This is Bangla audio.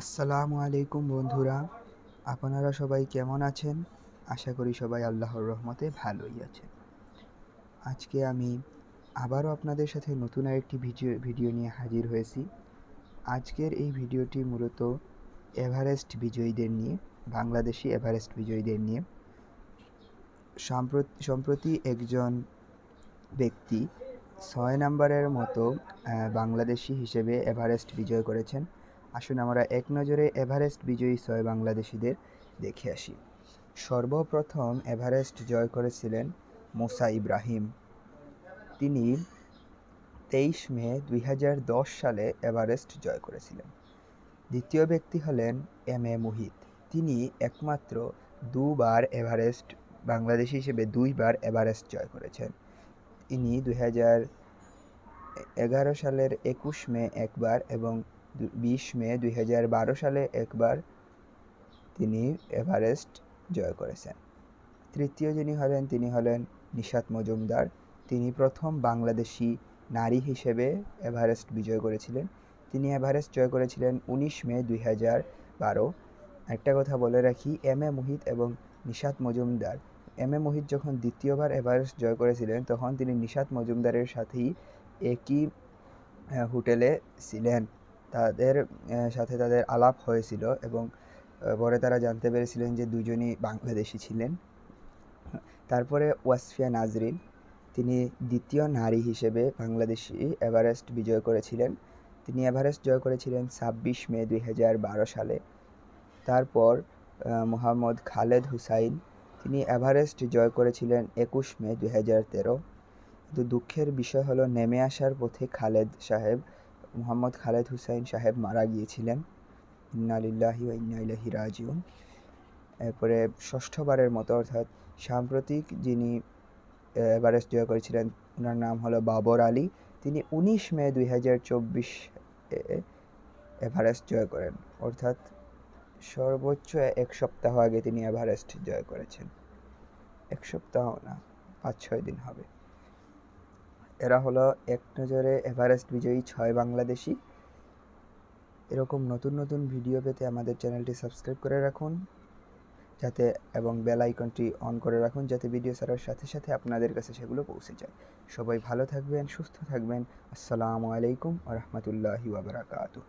আসসালামু আলাইকুম বন্ধুরা, আপনারা সবাই কেমন আছেন? আশা করি সবাই আল্লাহর রহমতে ভালোই আছেন। আজকে আমি আবারও আপনাদের সাথে নতুন আরেকটি ভিডিও ভিডিও নিয়ে হাজির হয়েছি। আজকের এই ভিডিওটি মূলত এভারেস্ট বিজয়ীদের নিয়ে, বাংলাদেশি এভারেস্ট বিজয়ীদের নিয়ে। সাম্প্রতি, সম্প্রতি একজন ব্যক্তি ছয় নম্বরের মতো বাংলাদেশি হিসেবে এভারেস্ট বিজয় করেছেন। আসুন আমরা এক নজরে এভারেস্ট বিজয়ী ছয় বাংলাদেশিদের দেখে আসি। সর্বপ্রথম এভারেস্ট জয় করেছিলেন মোসা ইব্রাহিম। তিনি তেইশ মে দুই হাজার দশ সালে এভারেস্ট জয় করেছিলেন। দ্বিতীয় ব্যক্তি হলেন এম এ মুহিত। তিনি একমাত্র দুবার এভারেস্ট, বাংলাদেশি হিসেবে দুইবার এভারেস্ট জয় করেছেন। তিনি দুই এগারো সালের একুশ মে একবার এবং বিশ মে দুই হাজার বারো সালে একবার তিনি এভারেস্ট জয় করেছেন। তৃতীয় যিনি হলেন, তিনি হলেন নিশাত মজুমদার। তিনি প্রথম বাংলাদেশি নারী হিসেবে এভারেস্ট বিজয় করেছিলেন। তিনি এভারেস্ট জয় করেছিলেন উনিশ মে দুই হাজার বারো। একটা কথা বলে রাখি, এম এ মোহিত এবং নিশাত মজুমদার। এম এ মোহিত যখন দ্বিতীয়বার এভারেস্ট জয় করেছিলেন, তখন তিনি নিশাত মজুমদারের সাথেই একই হোটেলে ছিলেন। তাদের সাথে তাদের আলাপ হয়েছিল এবং পরে তারা জানতে পেরেছিলেন যে দুজনই বাংলাদেশি ছিলেন। তারপরে ওয়াসফিয়া নাজরিন, তিনি দ্বিতীয় নারী হিসেবে বাংলাদেশি এভারেস্ট বিজয় করেছিলেন। তিনি এভারেস্ট জয় করেছিলেন ছাব্বিশ মে দুই হাজার বারো সালে। তারপর মোহাম্মদ খালেদ হুসাইন, তিনি এভারেস্ট জয় করেছিলেন একুশ মে দু হাজার তেরো। কিন্তু দুঃখের বিষয় হলো, নেমে আসার পথে খালেদ সাহেব মোহাম্মদ খালেদ হুসাইন সাহেব মারা গিয়েছিলেন। ইন্না লিল্লাহি ওয়া ইন্না ইলাইহি রাজিউন। এরপরে ষষ্ঠবারের মতো, অর্থাৎ সাম্প্রতিক যিনি এভারেস্ট জয় করেছিলেন ওনার নাম হলো বাবর আলী। তিনি উনিশ মে দুই হাজার চব্বিশ এভারেস্ট জয় করেন। অর্থাৎ সর্বোচ্চ এক সপ্তাহ আগে তিনি এভারেস্ট জয় করেছেন। এক সপ্তাহ না পাঁচ ছয় দিন হবে। এরা হলো এক নজরে এভারেস্ট বিজয়ী ছয় বাংলাদেশি। এরকম নতুন নতুন ভিডিও পেতে আমাদের চ্যানেলটি সাবস্ক্রাইব করে রাখুন, যাতে এবং বেল আইকনটি অন করে রাখুন, যাতে ভিডিও ছাড়ার সাথে সাথে আপনাদের কাছে সেগুলো পৌঁছে যায়। সবাই ভালো থাকবেন, সুস্থ থাকবেন। আসসালামু আলাইকুম আ রহমতুল্লাহি ওয়াবারাকাতুহ